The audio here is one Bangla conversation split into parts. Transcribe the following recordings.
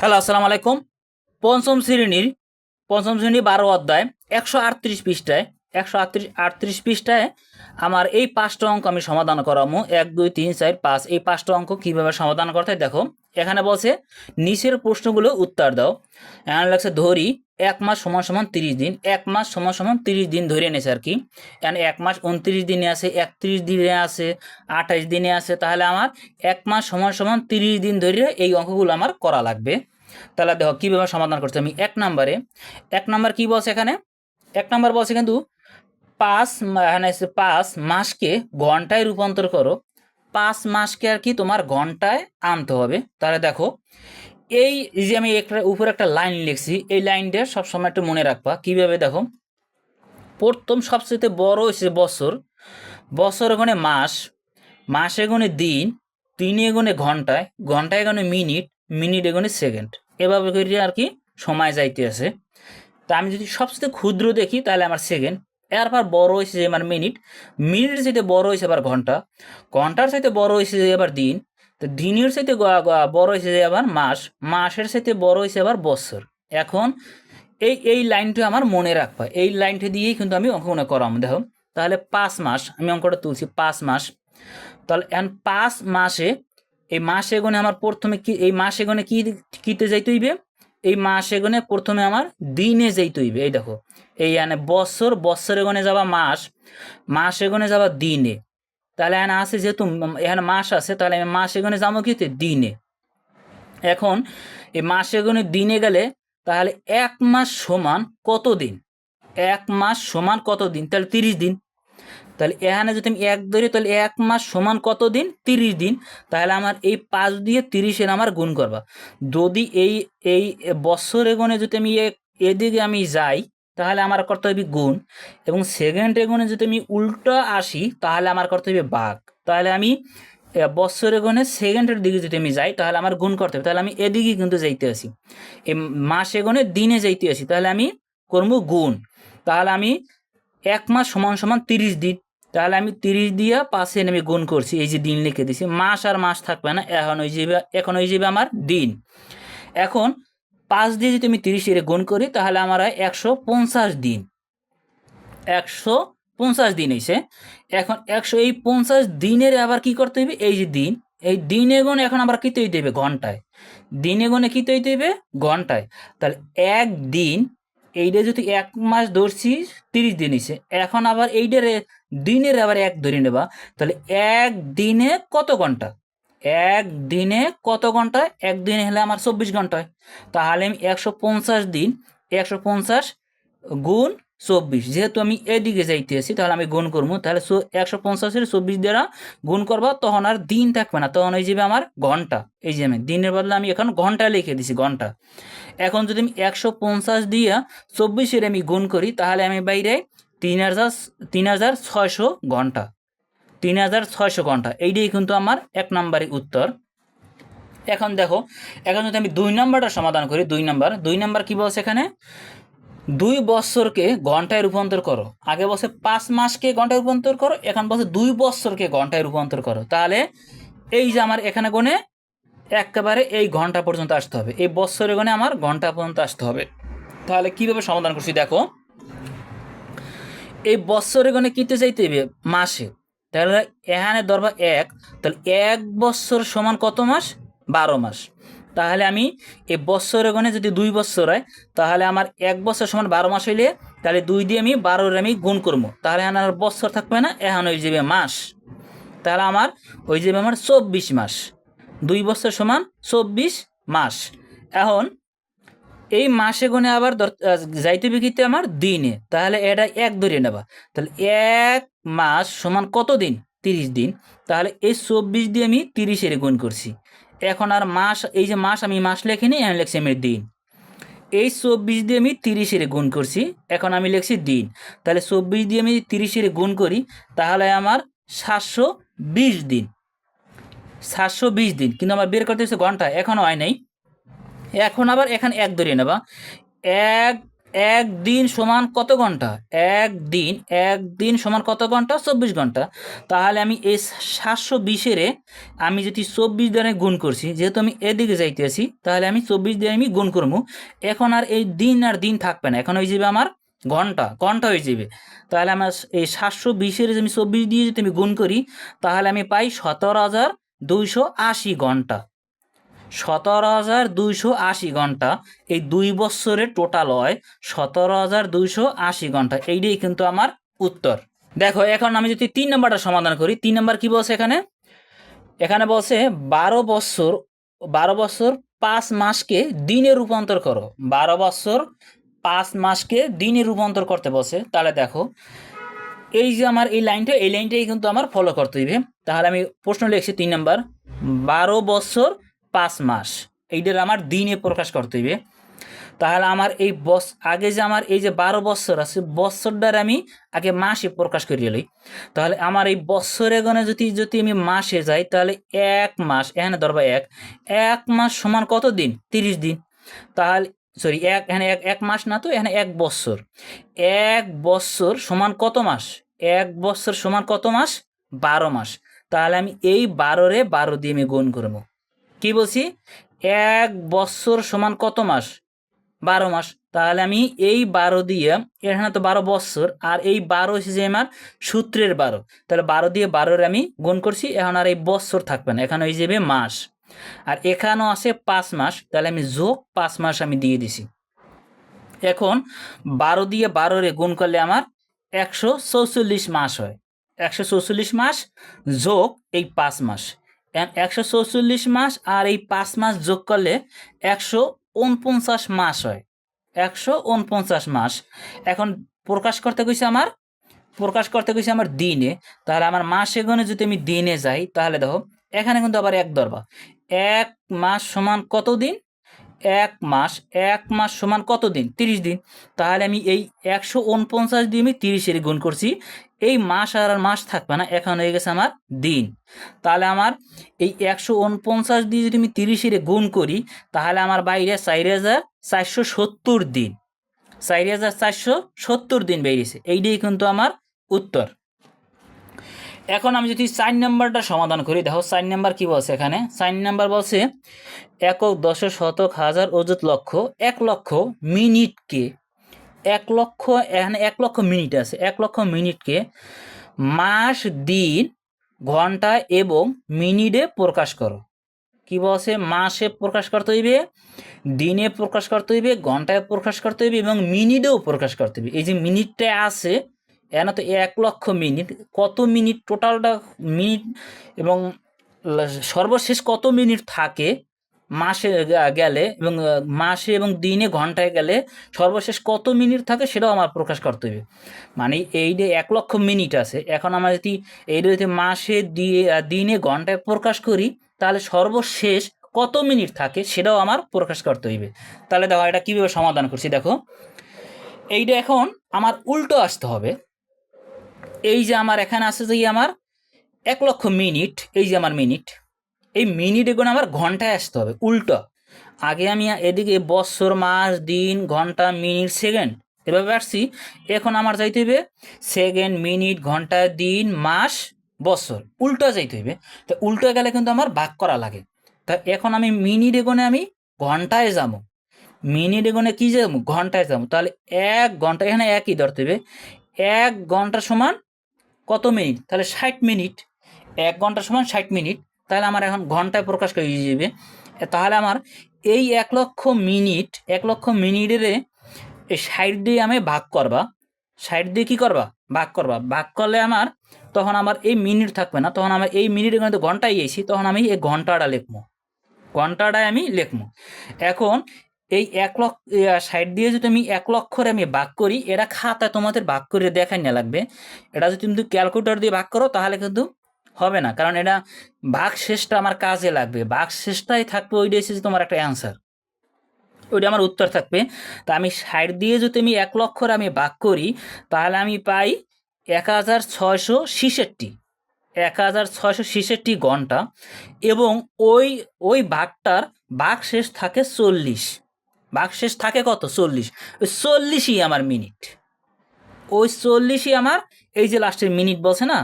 হ্যালো, আসসালামু আলাইকুম। পঞ্চম শ্রেণির, পঞ্চম শ্রেণি বারো অধ্যায়, একশো আটত্রিশ পৃষ্ঠায়, একশো আটত্রিশ আটত্রিশ পৃষ্ঠায় আমার এই পাঁচটা অঙ্ক আমি সমাধান করামো। এক, দুই, তিন, চার, পাঁচ। এই পাঁচটা অঙ্ক কীভাবে সমাধান করতে দেখো। এখানে বলছে, নিচের প্রশ্নগুলো উত্তর দাও। এখানে লাগছে ধরি এক মাস সমান সমান তিরিশ দিন। এক মাস সমান সমান তিরিশ দিন ধরে নিয়েছে আর কি। এখানে এক মাস উনত্রিশ দিনে আছে, একত্রিশ দিনে আছে, আঠাশ দিনে আছে। তাহলে আমার এক মাস সমান সমান তিরিশ দিন ধরে এই অঙ্কগুলো আমার করা লাগবে। তাহলে দেখো কীভাবে সমাধান করছে আমি? এক নম্বরে, এক নাম্বার কী বলছে এখানে? এক নাম্বার বলছে কিন্তু পাঁচ মা- এখানে পাঁচ মাসকে ঘন্টায় রূপান্তর করো। পাঁচ মাসকে আর কি তোমার ঘন্টায় আনতে হবে। তাহলে দেখো, এই যে আমি একটা উপরে একটা লাইন লিখছি, এই লাইনটা সবসময় একটু মনে রাখবা। কীভাবে দেখো, প্রথম সবচেয়ে বড় হচ্ছে বছর। বছর এখানে মাস, মাসে এগোনে দিন দিন এগোনে ঘন্টায় ঘন্টায় এগোনে মিনিট মিনিট এগোনে সেকেন্ড। এভাবে করে আর কি সময় যাইতে আছে তা আমি যদি সবচেয়ে ক্ষুদ্র দেখি, তাহলে আমার সেকেন্ড এরপর বড় হয়েছে যে আমার মিনিট মিনিটের চাইতে বড় হয়েছে আবার ঘণ্টা। ঘণ্টার চাইতে বড় হয়েছে যে আবার দিন। তো দিনের চাইতে বড় হয়েছে যে আবার মাস। মাসের চাইতে বড় হয়েছে আবার বছর। এখন এই এই লাইনটা আমার মনে রাখবা। এই লাইনটা দিয়েই কিন্তু আমি অঙ্ক মনে করাম। দেখো, তাহলে পাঁচ মাস, আমি অঙ্কটা তুলছি, পাঁচ মাস। তাহলে, এখন পাঁচ মাসে এই মাসে গুণে আমার প্রথমে কি, এই মাসে গুণে কি, কিতে যাইতে হইবে? এই মাসে গুণে প্রথমে আমার দিনে যাইতে হইবে। এই দেখো, এই মানে বছর, বছরে গুণে যাবা মাস, মাসে গুণে যাবা দিনে। তাহলে এখানে আছে যেহেতু, এখানে মাস আছে, তাহলে আমি মাসে গুণে যাব কিতে? দিনে। এখন, এই মাসে গুণে দিনে গেলে, তাহলে এক মাস সমান কত দিন? এক মাস সমান কত দিন? তাহলে তিরিশ দিন। তাহলে এখানে যদি আমি এক ধরি, তাহলে এক মাস সমান কত দিন তিরিশ দিন। তাহলে আমার এই পাঁচ দিয়ে তিরিশের আমার গুণ করবা। যদি এই এই বছরে গুণে যদি আমি এদিকে আমি যাই, তাহলে আমার করতে হবে গুণ। এবং সেকেন্ডে গুণে যদি আমি উল্টো আসি, তাহলে আমার করতে হবে বাঘ তাহলে আমি বছরে গুণে সেকেন্ডের দিকে যদি আমি যাই, তাহলে আমার গুণ করতে হবে। তাহলে আমি এদিকে কিন্তু যাইতে আসি। এই মাসে গুণে দিনে যাইতে আসি। তাহলে আমি করব গুণ। তাহলে আমি এক মাস সমান সমান তিরিশ দিন তাহলে আমি তিরিশ দিয়া পাশে আমি গুণ করছি, এই যে দিন লিখে দিছি। মাস আর মাস থাকবে না, এখন ওই যাবে এখন ওই যাবে আমার দিন। এখন পাঁচ দিয়ে যদি আমি তিরিশ এর গুণ করি, তাহলে আমার হয় একশো পঞ্চাশ দিন। একশো পঞ্চাশ দিন এসে এখন একশো এই পঞ্চাশ দিনের আবার কি করতে হইবে? এই যে দিন, এই দিনে গুণ এখন আবার কী তৈরি দেবে ঘন্টায়। দিনে গুণে কী তৈরি দেবে ঘন্টায়। তাহলে এক দিন এইটা যদি এক মাস ধরছি, তিরিশ দিন এসে এখন আবার এইটার দিনের আবার এক ধরে নেবা, তাহলে এক দিনে কত ঘণ্টা? এক দিনে কত ঘণ্টা? এক দিনে হলে আমার চব্বিশ ঘন্টায় তাহলে আমি একশো পঞ্চাশ দিন, একশো পঞ্চাশ গুণ চব্বিশ। যেহেতু আমি এদিকে যাইতেছি তাহলে আমি গুণ করব। তাহলে একশো পঞ্চাশের চব্বিশ দ্বারা গুণ করব, তখন আর দিন থাকবে না। তখন হয়ে যাবে আমার ঘণ্টা, এই যে আমি দিনের বদলে আমি এখন ঘণ্টা লিখে দিছি, ঘণ্টা। এখন যদি আমি একশো পঞ্চাশ দিয়ে চব্বিশের আমি গুণ করি, তাহলে আমি বাইরে তিন হাজার তিন হাজার ছয়শো ঘণ্টা। তিন হাজার ছয়শো ঘণ্টা, এইটাই কিন্তু আমার এক নম্বরের উত্তর। এখন দেখো, এখন যদি আমি দুই নম্বরটা সমাধান করি, দুই নম্বর দুই নম্বর কি বলছে এখানে? দুই বছরকে ঘন্টায় রূপান্তর করো। আগে বসে পাঁচ মাসকে ঘন্টায় রূপান্তর করো, এখন বসে দুই বছরকে ঘন্টায় রূপান্তর করো। তাহলে এই যে আমার এখানে গণে একেবারে এই ঘণ্টা পর্যন্ত আসতে হবে। এই বছরে গণে আমার ঘণ্টা পর্যন্ত আসতে হবে। তাহলে কীভাবে সমাধান করছি দেখো? এই বছরে গণে কিতে চাইতে হবে মাসে। তাহলে এখানে ধরবা এক, তাহলে এক বছর সমান কত মাস? বারো মাস। তাহলে আমি এই বছরে গণে যদি দুই বছর হয়, তাহলে আমার এক বছর সমান বারো মাস হইলে, তাহলে দুই দিয়ে আমি বারোর আমি গুণ করব। তাহলে আর বছর থাকবে না, এখন হয়ে যাবে মাস। তাহলে আমার ওই যাবে আমার চব্বিশ মাস। দুই বছর সমান চব্বিশ মাস। এখন এই মাসে গুণে আবার যাইতে বিকিতে আমার দিনে। তাহলে এটা এক ধরে নেবা। তাহলে এক মাস সমান কত দিন? তিরিশ দিন। তাহলে এই চব্বিশ দিয়ে আমি তিরিশের গুণ করছি। এখন আর মাস, এই যে মাস আমি মাস লেখিনি, আমি লিখছি আমি দিন। এই চব্বিশ দিয়ে আমি তিরিশের গুণ করছি, এখন আমি লিখছি দিন। তাহলে চব্বিশ দিয়ে আমি তিরিশের গুণ করি, তাহলে আমার সাতশো বিশ দিন। সাতশো বিশ দিন, কিন্তু আমার বের করতে হচ্ছে ঘণ্টা এখনও হয় নাই। এখন আবার এখানে এক ধরিয়ে নেবা। এক একদিন সমান কত ঘণ্টা? একদিন একদিন সমান কত ঘণ্টা? চব্বিশ ঘণ্টা। তাহলে আমি এই সাতশো বিশেরে আমি যদি চব্বিশ দিনে গুণ করছি, যেহেতু আমি এদিকে যাইতে যাইতেছি তাহলে আমি চব্বিশ দিনে আমি গুণ করব। এখন আর এই দিন আর দিন থাকবে না। এখন হয়ে যাবে আমার ঘণ্টা ঘণ্টা হয়ে যাবে। তাহলে আমার এই সাতশো বিশের আমি চব্বিশ দিয়ে যদি আমি গুণ করি, তাহলে আমি পাই সতেরো হাজার দুইশো আশি ঘণ্টা। সতেরো হাজার দুইশো আশি ঘণ্টা, এই দুই বছরের টোটাল হয় সতেরো হাজার দুইশো আশি ঘণ্টা। এইটাই কিন্তু আমার উত্তর। দেখো, এখন আমি যদি তিন নম্বরটা সমাধান করি, তিন নম্বর কি বলছে এখানে? এখানে বলছে বারো বছর বারো বছর পাঁচ মাসকে দিনে রূপান্তর করো। বারো বছর পাঁচ মাসকে দিনে রূপান্তর করতে বসে তাহলে দেখো, এই যে আমার এই লাইনটা, এই লাইনটাই কিন্তু আমার ফলো করতে হইবে। তাহলে আমি প্রশ্ন লিখছি তিন নাম্বার। বারো বছর পাঁচ মাস। এইটার আমার দিনে প্রকাশ করতে হইবে। তাহলে আমার এই বস, আগে যে আমার এই যে বারো বছর আছে, বছরটার আমি আগে মাসে প্রকাশ করিয়ে লই। তাহলে আমার এই বছরে গণে যদি যদি আমি মাসে যাই, তাহলে এক মাস, এখানে ধরবা এক এক মাস সমান কত দিন? তিরিশ দিন। তাহলে সরি এক, এখানে এক এক মাস না তো, এখানে এক বছর। এক বছর সমান কত মাস? এক বছর সমান কত মাস? বারো মাস। তাহলে আমি এই বারোরে বারো দিয়ে আমি গুণ করব। কি বলছি? এক বছর সমান কত মাস? বারো মাস। তাহলে আমি এই বারো দিয়ে, এখানে তো বারো বছর, আর এই বারো হচ্ছে আমার সূত্রের বারো। তাহলে বারো দিয়ে বারোর আমি গুণ করছি, এখন আর এই বছর থাকবে না, এখানে হয়ে যাবে মাস। আর এখানেও আছে পাঁচ মাস, তাহলে আমি যোগ পাঁচ মাস আমি দিয়ে দিছি। এখন বারো দিয়ে বারোরে গুণ করলে আমার একশো চৌচল্লিশ মাস হয়। একশো চৌচল্লিশ মাস যোগ এই পাঁচ মাস। একশো চৌচল্লিশ মাস আর এই পাঁচ মাস যোগ করলে একশো উনপঞ্চাশ মাস হয়। একশো উনপঞ্চাশ মাস। এখন প্রকাশ করতে কইছে আমার, প্রকাশ করতে কইছে আমার দিনে। তাহলে আমার মাসে গণে যদি আমি দিনে যাই, তাহলে দেখো, এখানে কিন্তু আবার এক ধরবা এক মাস সমান কত দিন? এক মাস। এক মাস সমান কত দিন? তিরিশ দিন। তাহলে আমি এই একশো উনপঞ্চাশ দিয়ে আমি তিরিশের গুণ করছি। এই মাস আর আর মাস থাকবে না, এখন হয়ে গেছে আমার দিন। তাহলে আমার এই একশো উনপঞ্চাশ দিয়ে যদি আমি তিরিশের গুণ করি, তাহলে আমার বাইরে চার হাজার চারশো সত্তর দিন। চার হাজার চারশো সত্তর দিন বেরিয়েছে। এইটাই কিন্তু আমার উত্তর। এখন আমি যদি চার নাম্বারটা সমাধান করি, দেখো চার নাম্বার কি বলছে এখানে? চার নাম্বার বলছে, একক দশ শতক হাজার অযুত লক্ষ, এক লক্ষ মিনিটকে এক লক্ষ, এখানে এক লক্ষ মিনিট আছে। এক লক্ষ মিনিটকে মাস, দিন, ঘণ্টা এবং মিনিটে প্রকাশ করো। কি বলছে? মাসে প্রকাশ করতে হইবে, দিনে প্রকাশ করতে হইবে, ঘন্টায় প্রকাশ করতে হইবে এবং মিনিটেও প্রকাশ করতে হইবে। এই যে মিনিটটা আছে, এখানে তো এক লক্ষ মিনিট। কত মিনিট? টোটালটা মিনিট এবং সর্বশেষ কত মিনিট থাকে? মাসে গেলে এবং মাসে এবং দিনে ঘন্টায় গেলে সর্বশেষ কত মিনিট থাকে সেটাও আমার প্রকাশ করতে হবে। মানে এই যে এক লক্ষ মিনিট আছে, এখন আমরা যদি এই যদি মাসে দিয়ে দিনে ঘন্টায় প্রকাশ করি, তাহলে সর্বশেষ কত মিনিট থাকে সেটাও আমার প্রকাশ করতে হইবে তাহলে দেখো এটা কীভাবে সমাধান করছি, দেখো। এইটা এখন আমার উল্টো আসতে হবে। এই যে আমার এখানে আছে যে আমার এক লক্ষ মিনিট, এই যে আমার মিনিট। এই মিনিট এগুলো আমার ঘন্টায় আসতে হবে, উল্টো। আগে আমি এদিকে বছর, মাস, দিন, ঘণ্টা, মিনিট, সেকেন্ড এভাবে আসছি। এখন আমার যাইতে হইবে সেকেন্ড, মিনিট, ঘণ্টা, দিন, মাস, বছর, উল্টো যাইতে হইবে। তো উল্টো গেলে কিন্তু আমার ভাগ করা লাগে। তা এখন আমি মিনিট এগোনে আমি ঘন্টায় যাব। মিনিট এগোনে কী যাব? ঘন্টায় যাব। তাহলে এক ঘণ্টা, এখানে একই ধরতে হবে এক ঘণ্টা সমান কত মিনিট? তাহলে ষাট মিনিট। এক ঘণ্টা সমান ষাট মিনিট। তাহলে আমার এখন ঘন্টায় প্রকাশ করে যাবে তাহলে আমার এই এক লক্ষ মিনিট, এক লক্ষ মিনিটের ষাট দিয়ে আমি ভাগ করবা। ষাট দিয়ে কী করবা? ভাগ করবা। ভাগ করলে আমার তখন আমার এই মিনিট থাকবে না। তখন আমার এই মিনিট কিন্তু ঘন্টায় গেছি তখন আমি এই ঘন্টাটা লিখব। ঘন্টাটায় আমি লিখব। এখন এই এক লক্ষ ষাট দিয়ে যদি আমি এক লক্ষরে আমি ভাগ করি, এটা খাতায় তোমাদের ভাগ করে দেখাই না লাগবে। এটা যদি তুমি ক্যালকুলেটর দিয়ে ভাগ করো, তাহলে কিন্তু হবে না। কারণ এটা ভাগ শেষটা আমার কাজে লাগবে। ভাগ শেষটাই থাকবে ওইটাই এসেছে তোমার একটা অ্যান্সার ওইটা আমার উত্তর থাকবে। তা আমি ষাট দিয়ে যদি আমি এক লক্ষর আমি ভাগ করি, তাহলে আমি পাই এক হাজার ছয়শো ছিষট্টি। এক হাজার ছয়শো ছিষট্টি ঘণ্টা এবং ওই ওই ভাগটার ভাগ শেষ থাকে চল্লিশ। বাঘ শেষ থাকে কত? চল্লিশ। ওই চল্লিশই আমার মিনিট ওই চল্লিশই আমার, এই যে লাস্টের মিনিট বলছে না?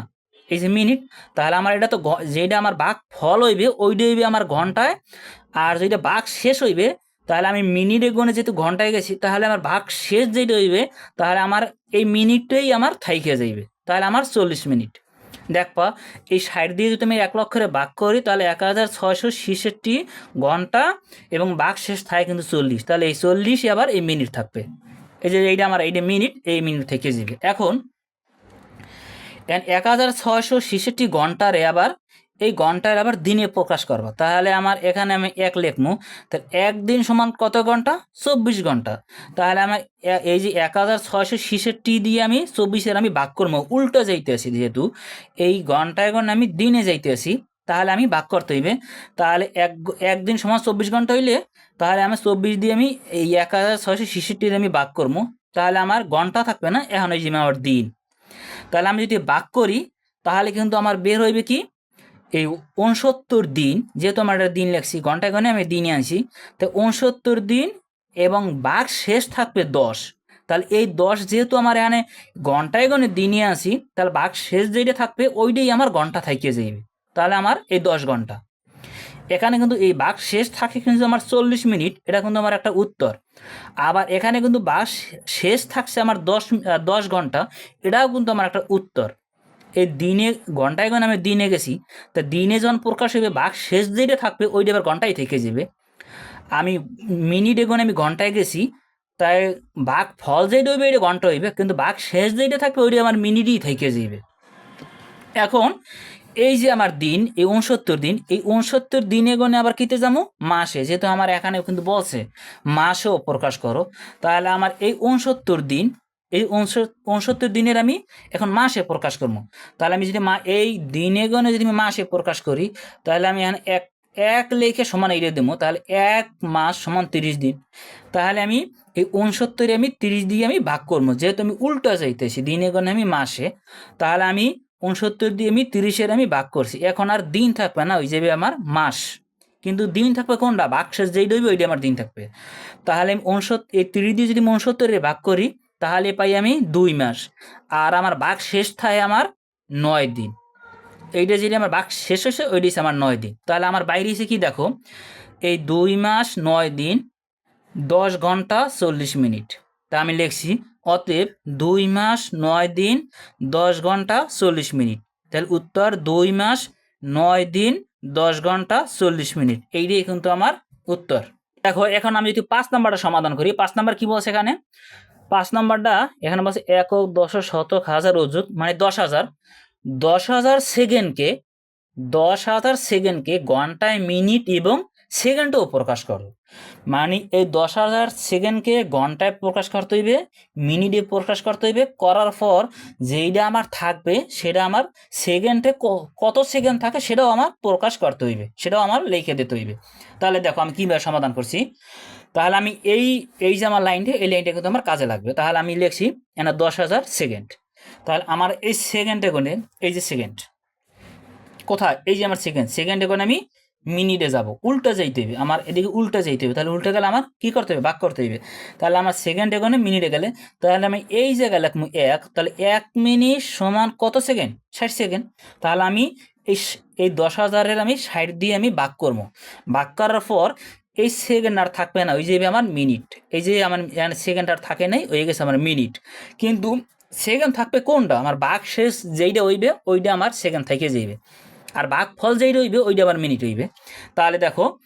এই যে মিনিট, তাহলে আমার এটা তো যেটা আমার বাঘ ফল হইবে, ওইটা হইবে আমার ঘন্টায়। আর যেটা বাঘ শেষ হইবে, তাহলে আমি মিনিটে গুণে যেহেতু ঘন্টায় গেছি, তাহলে আমার ভাগ শেষ যেটা হইবে, তাহলে আমার এই মিনিটটাই আমার থাইকে যাইবে। তাহলে আমার চল্লিশ মিনিট। দেখবা এই ষাট দিয়ে যদি আমি এক লক্ষরে বাক করি, তাহলে এক হাজার ছয়শো ছেষট্টি ঘণ্টা এবং বাঘ শেষ থাকে কিন্তু চল্লিশ। তাহলে এই চল্লিশই আবার এই মিনিট থাকবে। এই যে এইটা আমার, এইটা মিনিট, এই মিনিট থেকে যাবে এখন এক হাজার ছয়শো ছেষট্টি ঘন্টারে আবার এই ঘণ্টার আবার দিনে প্রকাশ করব। তাহলে আমার এখানে আমি এক লেখমু। তাহলে একদিন সমান কত ঘণ্টা? চব্বিশ ঘণ্টা। তাহলে আমার এই যে এক হাজার ছয়শো ছেষট্টি দিয়ে আমি চব্বিশের আমি বাক করব। উল্টো যাইতে আছি যেহেতু, এই ঘন্টায় ঘণ্টা আমি দিনে যাইতে আছি, তাহলে আমি বাক করতে হইবে। তাহলে এক, একদিন সমান চব্বিশ ঘণ্টা হইলে, তাহলে আমি চব্বিশ দিয়ে আমি এই এক হাজার ছয়শো ছেষট্টির আমি বাক করব। তাহলে আমার ঘণ্টা থাকবে না, এখন ওই যে আমার দিন। তাহলে আমি যদি বাক করি, তাহলে কিন্তু আমার বের হইবে কি? এই উনসত্তর দিন, যেহেতু আমার একটা দিন লেখছি ঘন্টায় ঘন্টায় আমি দিনে আনছি, তো উনসত্তর দিন এবং বাঘ শেষ থাকবে দশ। তাহলে এই দশ যেহেতু আমার এখানে ঘন্টায় গণে দিনে আসি তাহলে বাঘ শেষ যেটা থাকবে, ওইটাই আমার ঘণ্টা থাকিয়ে যাইবে। তাহলে আমার এই দশ ঘণ্টা। এখানে কিন্তু এই বাঘ শেষ থাকে কিন্তু আমার চল্লিশ মিনিট, এটা কিন্তু আমার একটা উত্তর। আবার এখানে কিন্তু বাঘ শেষ থাকছে আমার দশ দশ ঘণ্টা, এটাও কিন্তু আমার একটা উত্তর। এই দিনে ঘন্টায় ঘণ্টা আমি দিনে গেছি, তা দিনে যখন প্রকাশ হইবে বাঘ শেষ যেটা থাকবে, ওইটা আবার ঘন্টায় থেকে যাবে। আমি মিনিটে গনে আমি ঘন্টায় গেছি, তাই বাঘ ফল যেটা হইবে এটা ঘণ্টা হইবে, কিন্তু বাঘ শেষ যেটা থাকবে, ওইটা আমার মিনিটই থেকে যাবে এখন এই যে আমার দিন, এই উনসত্তর দিন, এই উনসত্তর দিনে গণে আবার কিতে যাব মাসে, যেহেতু আমার এখানে কিন্তু বলছে, মাসেও প্রকাশ করো। তাহলে আমার এই উনসত্তর দিন, এই উনসত্তর দিনের আমি এখন মাসে প্রকাশ করব তাহলে আমি যদি মা, এই দিনে গণে যদি আমি মাসে প্রকাশ করি, তাহলে আমি এখানে এক এক লেখে সমান এড়িয়ে দেবো তাহলে এক মাস সমান তিরিশ দিন। তাহলে আমি এই উনসত্তরে আমি তিরিশ দিয়ে আমি ভাগ করব যেহেতু আমি উল্টা চাইতেছি দিনে গনে আমি মাসে, তাহলে আমি উনসত্তর দিয়ে আমি তিরিশের আমি ভাগ করছি। এখন আর দিন থাকবে না, ওই যাবে আমার মাস। কিন্তু দিন থাকবে কোনটা? শেষ যেই দইবে ওইটা আমার দিন থাকবে। তাহলে আমি উনসত্তর এই তিরিশ দিয়ে যদি উনসত্তরে ভাগ করি, তাহলে পাই আমি দুই মাস। আর আমার বাঘ শেষ থাকে আমার নয় দিন। এইটা যদি আমার বাঘ শেষ হয়েছে ওইটা হচ্ছে আমার নয় দিন। তাহলে আমার বাইরে এসে কি দেখো? এই দুই মাস, নয় দিন, দশ ঘণ্টা চল্লিশ মিনিট। তা আমি লিখছি অতএব দুই মাস, নয় দিন, দশ ঘণ্টা, চল্লিশ মিনিট। তাহলে উত্তর, দুই মাস, নয় দিন, দশ ঘণ্টা, চল্লিশ মিনিট। এইটাই কিন্তু আমার উত্তর। দেখো, এখন আমি যদি পাঁচ নাম্বারটা সমাধান করি, পাঁচ নাম্বার কি বলছে এখানে? পাঁচ নাম্বারটা এখানে বলছে একক দশ শতক, হাজার, অযুত মানে দশ হাজার। দশ হাজার সেকেন্ডকে, দশ হাজার সেকেন্ডকে ঘন্টায় মিনিট এবং সেকেন্ডেও প্রকাশ করো। মানে এই দশ হাজার সেকেন্ডকে ঘন্টায় প্রকাশ করতে হইবে মিনিটে প্রকাশ করতে হইবে, করার পর যেইটা আমার থাকবে, সেটা আমার সেকেন্ডে কত সেকেন্ড থাকে সেটাও আমার প্রকাশ করতে হইবে, সেটাও আমার লিখে দিতে হইবে। তাহলে দেখো আমি কীভাবে সমাধান করছি। তাহলে আমি এই এই যে আমার লাইনটা এই লাইনটা কিন্তু আমার কাজে লাগবে। তাহলে আমি লিখছি এনা দশ হাজার সেকেন্ড তাহলে আমার এই সেকেন্ডে কোনে, এই যে সেকেন্ড কোথায়? এই যে আমার সেকেন্ড সেকেন্ডে কোনে আমি মিনিটে যাব, উল্টা যাইতে হবে আমার এদিকে উল্টা যাইতে হবে তাহলে উল্টা গেলে আমার কি করতে হবে বাক করতে হবে তাহলে আমার সেকেন্ডে কোনে মিনিটে গেলে, তাহলে আমি এই জায়গায় লিখব এক। তাহলে এক মিনিট সমান কত সেকেন্ড ষাট সেকেন্ড তাহলে আমি এই এই দশ হাজারের আমি ষাট দিয়ে আমি বাক করব। বাক করার পর এই সেকেন্ড আর থাকবে না, ওই যে আমার মিনিট। এই যে আমার সেকেন্ড আর থাকে নাই হয়ে গেছে আমার মিনিট। কিন্তু সেকেন্ড থাকবে কোনটা? আমার বাঘ শেষ যেইটা হইবে, ওইটা আমার সেকেন্ড থেকে যাইবে। আর বাঘ ফল যেই রইবে, ওইটা আমার মিনিট হইবে। তাহলে দেখো,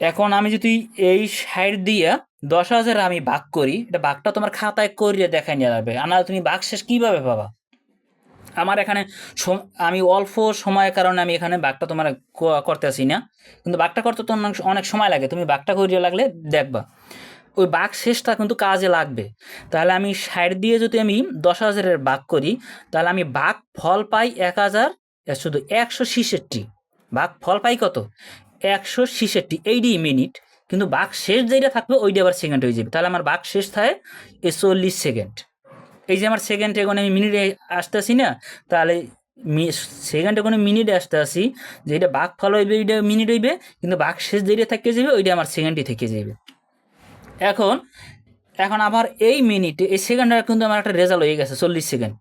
এখন আমি যদি এই সাইড দিয়ে দশ হাজার আমি বাঘ করি, এটা বাঘটা তোমার খাতায় করিয়ে দেখাই নিয়ে যাবে আর তুমি বাঘ শেষ কীভাবে পাবা? আমার এখানে আমি অল্প সময়ের কারণে আমি এখানে বাঘটা তোমার ক- করতেছি না। কিন্তু বাঘটা করতে তো অনেক সময় লাগে। তুমি বাঘটা করিয়ে লাগলে দেখবা। ওই বাঘ শেষটা কিন্তু কাজে লাগবে। তাহলে আমি সাইড দিয়ে যদি আমি দশ হাজারের বাঘ করি, তাহলে আমি বাঘ ফল পাই এক হাজার শুধু একশো ছিষট্টি। বাঘ ফল পাই কত? একশো ছিষট্টি। Eighty minute. কিন্তু বাঘ শেষ যেটা থাকবে ওইটা আবার সেকেন্ড হয়ে যাবে। তাহলে আমার বাঘ শেষ থাকে চল্লিশ সেকেন্ড এই যে আমার সেকেন্ড এখন আমি মিনিটে আসতে আসি না, তাহলে সেকেন্ড এখন মিনিটে আসতে আসি যেটা বাঘ ফল হইবে ওইটা মিনিট হইবে, কিন্তু বাঘ শেষ যেটা থেকে যাবে ওইটা আমার সেকেন্ডই থেকে যাবে এখন এখন আবার এই মিনিটে, এই সেকেন্ডের কিন্তু আমার একটা রেজাল্ট হয়ে গেছে, চল্লিশ সেকেন্ড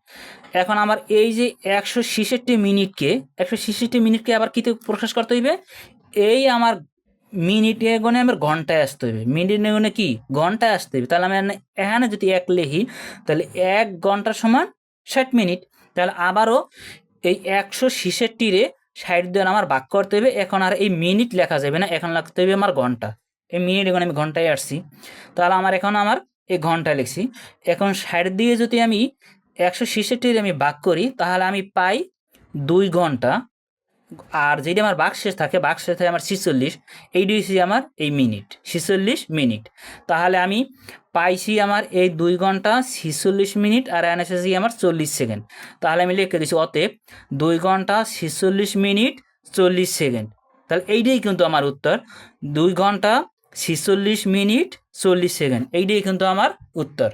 এখন আমার এই যে একশো ছেষট্টি মিনিটকে, একশো ছেষট্টি মিনিটকে আবার কীতে প্রকাশ করতে হইবে? এই আমার মিনিটে গুণে আমার ঘন্টায় আসতে হবে মিনিটে গুণে কি? ঘন্টায় আসতে হবে তাহলে আমি এখানে- যদি এক লিখি, তাহলে এক ঘণ্টা সমান ষাট মিনিট। তাহলে আবারও এই একশো ছেষট্টিরে ষাট দিয়ে আমার ভাগ করতে হবে এখন আর এই মিনিট লেখা যাবে না, এখন লাগতে হবে আমার ঘণ্টা। এই মিনিট এখন আমি ঘন্টায় আসছি। তাহলে আমার এখন আমার এই ঘণ্টা লিখছি। এখন ষাট দিয়ে যদি আমি একশো ছেষট্টির আমি ভাগ করি, তাহলে আমি পাই দুই ঘণ্টা। আর যেটা আমার বাক শেষ থাকে বাক শেষ থাকে আমার ছিচল্লিশ এইটি হচ্ছে আমার এই মিনিট, ছিচল্লিশ মিনিট। তাহলে আমি পাইছি আমার এই দুই ঘণ্টা ছিচল্লিশ মিনিট আর এন এসেছি আমার চল্লিশ সেকেন্ড। তাহলে আমি লিখে দিচ্ছি অতএব দুই ঘণ্টা ছিচল্লিশ মিনিট চল্লিশ সেকেন্ড। তাহলে এইটাই কিন্তু আমার উত্তর। দুই ঘণ্টা ছিচল্লিশ মিনিট চল্লিশ সেকেন্ড। এইটাই কিন্তু আমার উত্তর।